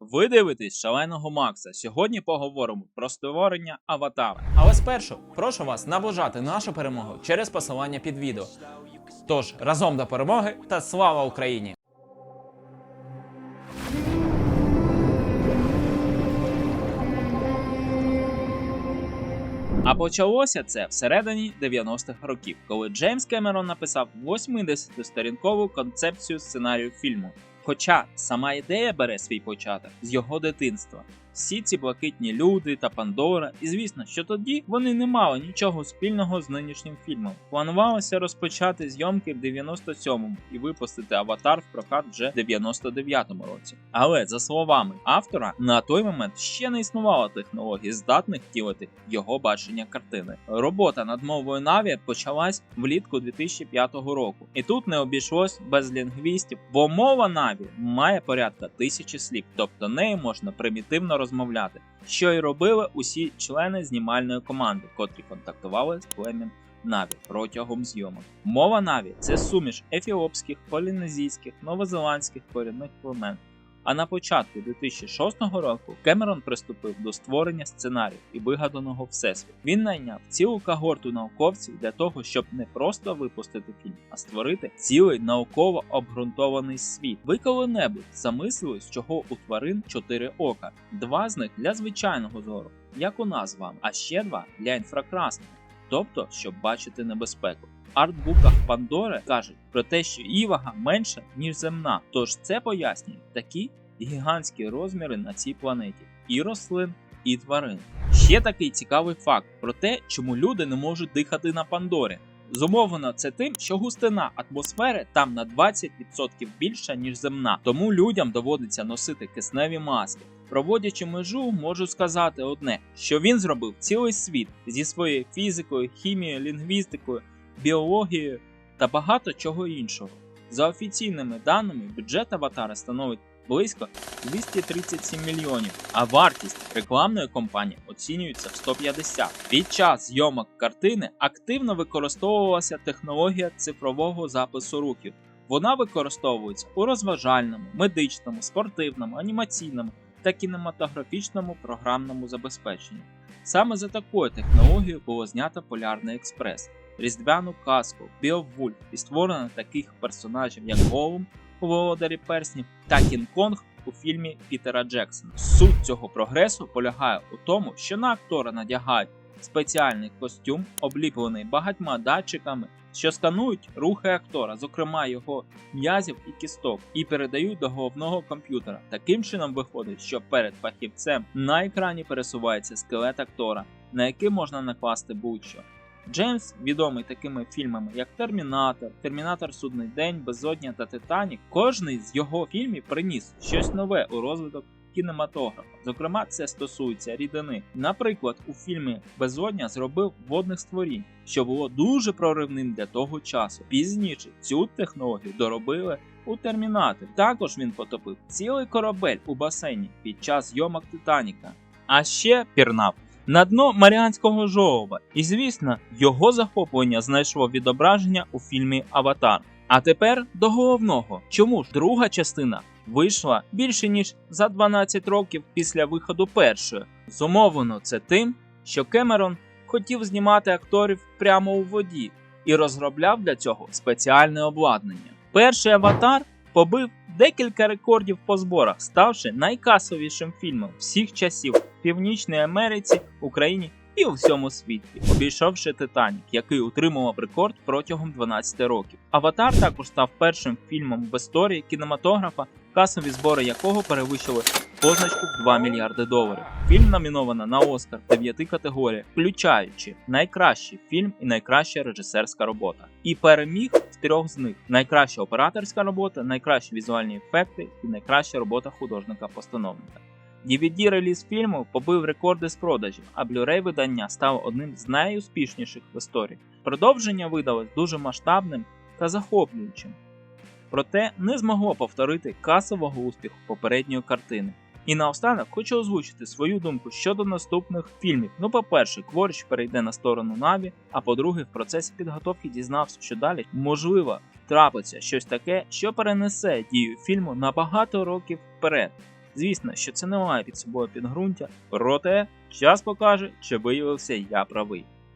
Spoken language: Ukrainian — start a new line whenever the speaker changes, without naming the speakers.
Ви дивитесь шаленого Макса. Сьогодні поговоримо про створення аватара. Але спершу прошу вас наближати нашу перемогу через посилання під відео. Тож разом до перемоги та слава Україні! А почалося це всередині 90-х років, коли Джеймс Кемерон написав 80-сторінкову концепцію сценарію фільму. Хоча сама ідея бере свій початок з його дитинства. Всі ці блакитні люди та Пандора, і звісно, що тоді вони не мали нічого спільного з нинішнім фільмом. Планувалося розпочати зйомки в 97-му і випустити аватар в прокат вже в 99-му році. Але за словами автора, на той момент ще не існувало технологій, здатних втілити його бачення картини. Робота над мовою Наві почалась влітку 2005 року, і тут не обійшлось без лінгвістів, бо мова Наві має порядка тисячі слів, тобто нею можна примітивно розмовляти, що й робили усі члени знімальної команди, котрі контактували з плем'ям Наві протягом зйомок. Мова Наві це суміш ефіопських, полінезійських, новозеландських корінних племен. А на початку 2006 року Кемерон приступив до створення сценарію і вигаданого всесвіту. Він найняв цілу когорту науковців для того, щоб не просто випустити фільм, а створити цілий науково обґрунтований світ. Ви коли-небудь замислились, чого у тварин чотири ока, два з них для звичайного зору, як у нас з вами, а ще два для інфракрасного, тобто щоб бачити небезпеку артбуках Пандори кажуть про те, що її вага менша, ніж земна. Тож це пояснює такі гігантські розміри на цій планеті і рослин, і тварин. Ще такий цікавий факт про те, чому люди не можуть дихати на Пандорі. Зумовлено це тим, що густина атмосфери там на 20% більша, ніж земна, тому людям доводиться носити кисневі маски. Проводячи межу, можу сказати одне: що він зробив цілий світ зі своєю фізикою, хімією, лінгвістикою, біологією та багато чого іншого. За офіційними даними, бюджет аватара становить близько 237 мільйонів, а вартість рекламної кампанії оцінюється в 150. Під час зйомок картини активно використовувалася технологія цифрового запису рухів. Вона використовується у розважальному, медичному, спортивному, анімаційному та кінематографічному програмному забезпеченні. Саме за такою технологією було знято Полярний експрес, різдвяну казку, Біовульф і створено таких персонажів, як Голум Володарі Перснів та Кінг-Конг у фільмі Пітера Джексона. Суть цього прогресу полягає у тому, що на актора надягають спеціальний костюм, обліплений багатьма датчиками, що сканують рухи актора, зокрема його м'язів і кісток, і передають до головного комп'ютера. Таким чином виходить, що перед фахівцем на екрані пересувається скелет актора, на який можна накласти будь-що. Джеймс, відомий такими фільмами, як Термінатор, Термінатор Судний День, Безодня та Титанік, кожний з його фільмів приніс щось нове у розвиток кінематографа. Зокрема, це стосується рідини. Наприклад, у фільмі Безодня зробив водних створінь, що було дуже проривним для того часу. Пізніше цю технологію доробили у Термінаторі. Також він потопив цілий корабель у басейні під час зйомок Титаніка. А ще пірнав на дно Маріанського жолоба, і звісно, його захоплення знайшло відображення у фільмі Аватар. А тепер до головного, чому ж друга частина вийшла більше ніж за 12 років після виходу першої. Зумовлено це тим, що Кемерон хотів знімати акторів прямо у воді і розробляв для цього спеціальне обладнання. Перший аватар побив декілька рекордів по зборах, ставши найкасовішим фільмом всіх часів в Північній Америці, Україні і у всьому світі, обійшовши Титанік, який утримував рекорд протягом 12 років. Аватар також став першим фільмом в історії кінематографа, касові збори якого перевищили позначку в 2 мільярди доларів. Фільм номіновано на Оскар в 9 категоріях, включаючи найкращий фільм і найкраща режисерська робота. І переміг в трьох з них: найкраща операторська робота, найкращі візуальні ефекти і найкраща робота художника-постановника. DVD-реліз фільму побив рекорди з продажів, а Blu-ray видання стало одним з найуспішніших в історії. Продовження видалось дуже масштабним та захоплюючим, проте не змогло повторити касового успіху попередньої картини. І наостанок хочу озвучити свою думку щодо наступних фільмів. Ну, по-перше, Кворч перейде на сторону Наві, а по-друге, в процесі підготовки дізнався, що далі можливо трапиться щось таке, що перенесе дію фільму на багато років вперед. Звісно, що це не має під собою підґрунтя, проте час покаже, чи виявився я правий.